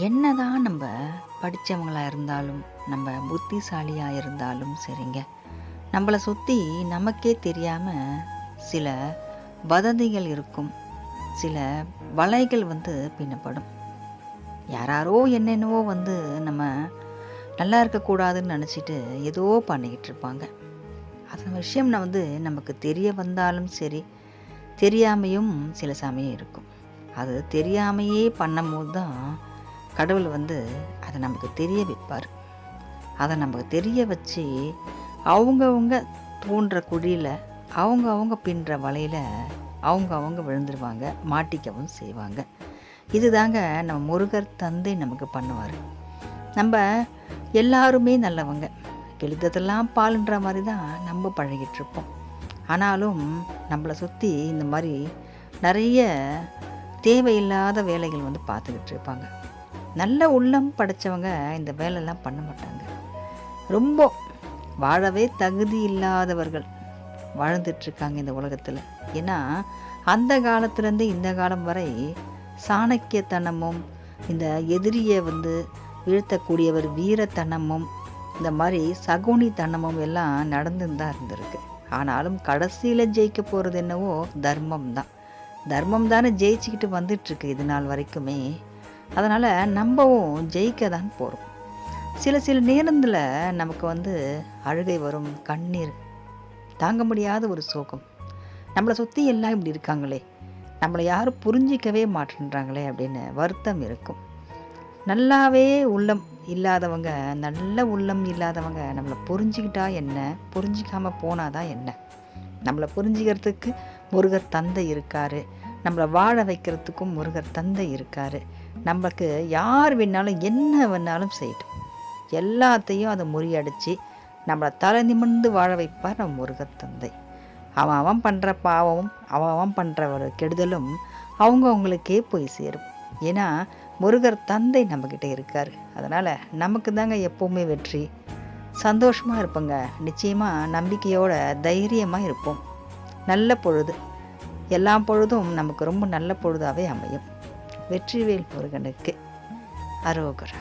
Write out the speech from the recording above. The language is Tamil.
என்னதான் நம்ம படித்தவங்களாக இருந்தாலும் நம்ம புத்திசாலியாக இருந்தாலும் சரிங்க. நம்மளை சுற்றி நமக்கே தெரியாமல் சில வதந்திகள் இருக்கும். சில வலைகள் வந்து பின்னப்படும். யாராரோ என்னென்னவோ வந்து நம்ம நல்லா இருக்கக்கூடாதுன்னு நினச்சிட்டு ஏதோ பண்ணிக்கிட்டு இருப்பாங்க. அந்த விஷயம் நான் வந்து நமக்கு தெரிய வந்தாலும் சரி தெரியாமையும் சில சமயம் இருக்கும். அது தெரியாமையே பண்ணும்போது தான் கடவுள் வந்து அதை நமக்கு தெரிய வைப்பார். அதை நமக்கு தெரிய வச்சு அவங்கவுங்க தோன்ற குழியில் அவங்க அவங்க பின்னுற வலையில் அவங்க அவங்க விழுந்துருவாங்க மாட்டிக்கவும் செய்வாங்க. இதுதாங்க நம்ம முருகர் தந்தை நமக்கு பண்ணுவார். நம்ம எல்லாருமே நல்லவங்க. கெளித்ததெல்லாம் பாலுன்ற மாதிரி தான் நம்ம பழகிட்டு இருப்போம் ஆனாலும் நம்மளை சுற்றி இந்த மாதிரி நிறைய தேவையில்லாத வேலைகள் வந்து பார்த்துக்கிட்டு இருப்பாங்க. நல்ல உள்ளம் படைச்சவங்க இந்த வேலைலாம் பண்ண மாட்டாங்க. ரொம்ப வாழவே தகுதி இல்லாதவர்கள் வாழ்ந்துட்டுருக்காங்க இந்த உலகத்தில். ஏன்னா அந்த காலத்துலேருந்து இந்த காலம் வரை சாணக்கியத்தனமும் இந்த எதிரியை வந்து வீழ்த்தக்கூடியவர் வீரத்தனமும் இந்த மாதிரி சகுனித்தனமும் எல்லாம் நடந்துன்னு தான் இருந்திருக்கு. ஆனாலும் கடைசியில் ஜெயிக்க போகிறது என்னவோ தர்மம் தான். தர்மம் தானே ஜெயிச்சுக்கிட்டு வந்துட்டுருக்கு இது நாள் வரைக்குமே. அதனால் நம்மவும் ஜெயிக்க தான் போகிறோம் சில சில நேரத்தில் நமக்கு வந்து அழுகை வரும் கண்ணீர் தாங்க முடியாத ஒரு சோகம். நம்மளை சுற்றி எல்லாம் இப்படி இருக்காங்களே நம்மளை யாரும் புரிஞ்சிக்கவே மாட்டேன்றாங்களே அப்படின்னு வருத்தம் இருக்கும். நல்லாவே உள்ளம் இல்லாதவங்க நல்ல உள்ளம் இல்லாதவங்க நம்மளை புரிஞ்சுக்கிட்டா என்ன புரிஞ்சிக்காமல் போனாதான் என்ன? நம்மளை புரிஞ்சுக்கிறதுக்கு முருகர் தந்தை இருக்காரு. நம்மளை வாழ வைக்கிறதுக்கும் முருகர் தந்தை இருக்கார். நமக்கு யார் வேணாலும் என்ன வேணாலும் செய்யட்டும். எல்லாத்தையும் அதை முறியடிச்சு நம்மளை தலை நிமிர்ந்து வாழ வைப்பார் நம் முருகர் தந்தை. அவன் அவன் பண்ணுற பாவமும் அவன் அவன் பண்ணுற ஒரு கெடுதலும் அவங்க அவங்களுக்கே போய் சேரும். ஏன்னா முருகர் தந்தை நம்மக்கிட்ட இருக்கார். அதனால் நமக்கு தாங்க எப்போவுமே வெற்றி. சந்தோஷமாக இருப்போங்க. நிச்சயமாக நம்பிக்கையோட தைரியமாக இருப்போம். நல்ல பொழுது. எல்லா பொழுதும் நமக்கு ரொம்ப நல்ல பொழுதாகவே அமையும். வெற்றிவேல் முருகனுக்கு அரோகரா